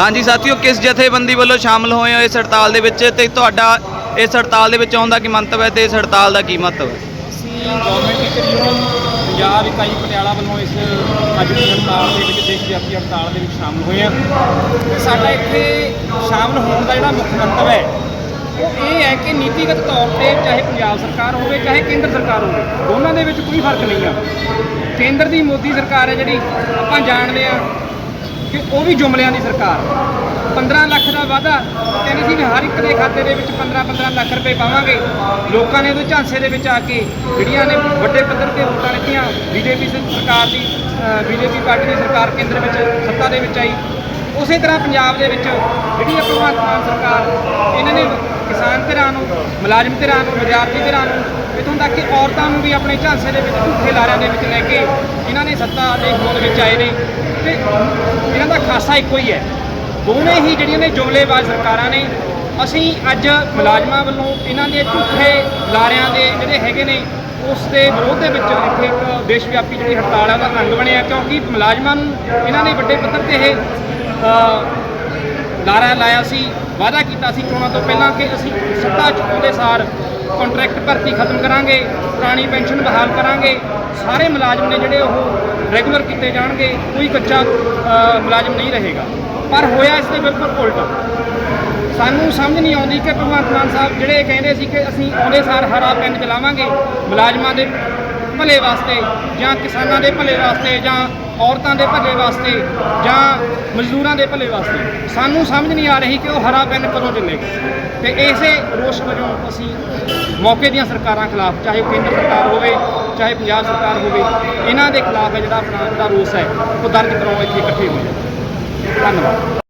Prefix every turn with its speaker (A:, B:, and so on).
A: ਹਾਂਜੀ ਸਾਥੀਓ, ਕਿਸ ਜਥੇਬੰਦੀ ਵੱਲੋਂ ਸ਼ਾਮਲ ਹੋਏ ਹੋ ਇਸ ਹੜਤਾਲ ਦੇ ਵਿੱਚ ਤੇ ਤੁਹਾਡਾ ਇਸ ਹੜਤਾਲ ਦੇ ਵਿੱਚ ਆਉਣ ਦਾ ਕੀ ਮੰਤਵ ਹੈ ਤੇ ਇਸ ਹੜਤਾਲ ਦਾ ਕੀ ਮਹੱਤਵ ਹੈ?
B: ਅਸੀਂ ਗਵਰਨਮੈਂਟ ਟੀਚਰ ਯੂਨੀਅਨ ਪੰਜਾਬ ਇਕਾਈ ਪਟਿਆਲਾ ਵੱਲੋਂ ਇਸ ਅੱਜ ਦੀ ਹੜਤਾਲ ਦੇ ਵਿੱਚ ਦੇਸ਼ ਵਿਆਪੀ ਹੜਤਾਲ ਦੇ ਵਿੱਚ ਸ਼ਾਮਲ ਹੋਏ ਹਾਂ ਸਾਡਾ ਇੱਥੇ ਸ਼ਾਮਲ ਹੋਣ ਦਾ ਜਿਹੜਾ ਮੁੱਖ ਮੰਤਵ ਹੈ, ਉਹ ਇਹ ਹੈ ਕਿ ਨੀਤੀਗਤ ਤੌਰ ਤੇ ਚਾਹੇ ਪੰਜਾਬ ਸਰਕਾਰ ਹੋਵੇ, ਚਾਹੇ ਕੇਂਦਰ ਸਰਕਾਰ ਹੋਵੇ, ਦੋਨਾਂ ਦੇ ਵਿੱਚ ਕੋਈ ਫ਼ਰਕ ਨਹੀਂ ਆ। ਕੇਂਦਰ ਦੀ ਮੋਦੀ ਸਰਕਾਰ ਹੈ ਜਿਹੜੀ, ਆਪਾਂ ਜਾਣਦੇ ਆ ਕਿ ਉਹ ਵੀ ਜੁਮਲਿਆਂ ਦੀ ਸਰਕਾਰ। 15 ਲੱਖ ਦਾ ਵਾਅਦਾ ਕਹਿੰਦੇ ਸੀ ਵੀ ਹਰ ਇੱਕ ਦੇ ਖਾਤੇ ਦੇ ਵਿੱਚ 15 15 ਲੱਖ ਰੁਪਏ ਪਾਵਾਂਗੇ। ਲੋਕਾਂ ਨੇ ਉਹਦੇ ਝਾਂਸੇ ਦੇ ਵਿੱਚ ਆ ਕੇ ਜਿਹੜੀਆਂ ਨੇ ਵੱਡੇ ਪੱਧਰ ਤੇ ਵੋਟਾਂ ਲਿੱਤੀਆਂ ਬੀਜੇਪੀ ਸਰਕਾਰ ਦੀ ਬੀਜੇਪੀ ਪਾਰਟੀ ਦੀ ਸਰਕਾਰ ਕੇਂਦਰ ਵਿੱਚ ਸੱਤਾ ਦੇ ਵਿੱਚ ਆਈ। ਉਸੇ ਤਰ੍ਹਾਂ ਪੰਜਾਬ ਦੇ ਵਿੱਚ ਜਿਹੜੀ ਹੈ ਭਗਵੰਤ ਮਾਨ ਸਰਕਾਰ, ਇਹਨਾਂ ਨੇ ਧਿਰਾਂ ਨੂੰ, ਮੁਲਾਜ਼ਮ ਧਿਰਾਂ ਨੂੰ, ਵਿਦਿਆਰਥੀ ਧਿਰਾਂ ਨੂੰ, ਇਥੋਂ ਤੱਕ ਕਿ ਔਰਤਾਂ ਨੂੰ ਵੀ ਆਪਣੇ ਝਾਂਸੇ ਦੇ ਵਿੱਚ ਝੂਠੇ ਲਾਰਿਆਂ ਦੇ ਵਿੱਚ ਲੈ ਕੇ ਇਹਨਾਂ ਨੇ ਸੱਤਾ ਦੇ ਹੋਂਦ ਵਿੱਚ ਆਏ ਨੇ। ਤੇ ਇਹਨਾਂ ਦਾ ਖਾਸਾ ਇੱਕੋ ਹੀ ਹੈ। ਦੋਵੇਂ ਹੀ ਜਿਹੜੀਆਂ ਨੇ ਜੁਮਲੇਬਾਜ਼ ਸਰਕਾਰਾਂ ਨੇ, ਅਸੀਂ ਅੱਜ ਮੁਲਾਜ਼ਮਾਂ ਵੱਲੋਂ ਇਹਨਾਂ ਦੇ ਝੂਠੇ ਲਾਰਿਆਂ ਦੇ ਜਿਹੜੇ ਹੈਗੇ ਨੇ, ਉਸ ਦੇ ਵਿਰੋਧ ਦੇ ਵਿੱਚ ਇੱਥੇ ਇੱਕ ਦੇਸ਼ ਵਿਆਪੀ ਜਿਹੜੀ ਹੜਤਾਲ ਹੈ ਉਹਦਾ ਅੰਗ ਬਣਿਆ। ਕਿਉਂਕਿ ਮੁਲਾਜ਼ਮਾਂ ਨੂੰ ਇਹਨਾਂ ਨੇ ਵੱਡੇ ਪੱਧਰ ਤੇ ਇਹ ਅ, ਲਾਇਆ ਸੀ ਵਾਅਦਾ ਕੀਤਾ ਸੀ ਚੋਣਾਂ ਤੋਂ ਪਹਿਲਾਂ ਕਿ ਅਸੀਂ ਸੱਤਾ ਚੁੱਕਣ ਸਾਰ ਕੰਟਰੈਕਟ ਭਰਤੀ ਖਤਮ ਕਰਾਂਗੇ ਪੁਰਾਣੀ ਪੈਨਸ਼ਨ ਬਹਾਲ ਕਰਾਂਗੇ ਸਾਰੇ ਮੁਲਾਜ਼ਮ ਨੇ ਜਿਹੜੇ ਉਹ ਰੈਗੂਲਰ ਕੀਤੇ ਜਾਣਗੇ ਕੋਈ ਕੱਚਾ ਮੁਲਾਜ਼ਮ ਨਹੀਂ ਰਹੇਗਾ। ਪਰ ਹੋਇਆ ਇਸ ਦੇ ਬਿਲਕੁਲ ਉਲਟ। ਸਾਨੂੰ ਸਮਝ ਨਹੀਂ ਆਉਂਦੀ ਕਿ ਭਗਵੰਤ ਮਾਨ ਸਾਹਿਬ ਜਿਹੜੇ ਕਹਿੰਦੇ ਸੀ ਕਿ ਅਸੀਂ ਆਉਂਦੇ ਸਾਰ ਹਰਾ ਪੈਨ ਚਲਾਵਾਂਗੇ ਮੁਲਾਜ਼ਮਾਂ ਦੇ ਭਲੇ ਵਾਸਤੇ ਜਾਂ ਕਿਸਾਨਾਂ ਦੇ ਭਲੇ ਵਾਸਤੇ ਜਾਂ ਔਰਤਾਂ ਦੇ ਭਲੇ ਵਾਸਤੇ ਜਾਂ ਮਜ਼ਦੂਰਾਂ ਦੇ ਭਲੇ ਵਾਸਤੇ, ਸਾਨੂੰ ਸਮਝ ਨਹੀਂ ਆ ਰਹੀ ਕਿ ਉਹ ਹਰਾ ਪੈਨ ਕਦੋਂ ਚੱਲੇਗਾ ਤੇ ਇਸੇ ਰੋਸ਼ ਵਜੋਂ ਅਸੀਂ ਮੌਕੇ ਦੀਆਂ ਸਰਕਾਰਾਂ ਖਿਲਾਫ, ਚਾਹੇ ਉਹ ਕੇਂਦਰ ਸਰਕਾਰ ਹੋਵੇ, ਚਾਹੇ ਪੰਜਾਬ ਸਰਕਾਰ ਹੋਵੇ, ਇਹਨਾਂ ਦੇ ਖਿਲਾਫ ਹੈ ਜਿਹੜਾ ਆਪਣਾ ਜਿਹੜਾ ਰੋਸ ਹੈ, ਉਹ ਦਰਜ ਕਰਾਉਣ ਇੱਥੇ ਇਕੱਠੇ ਹੋਏ ਧੰਨਵਾਦ।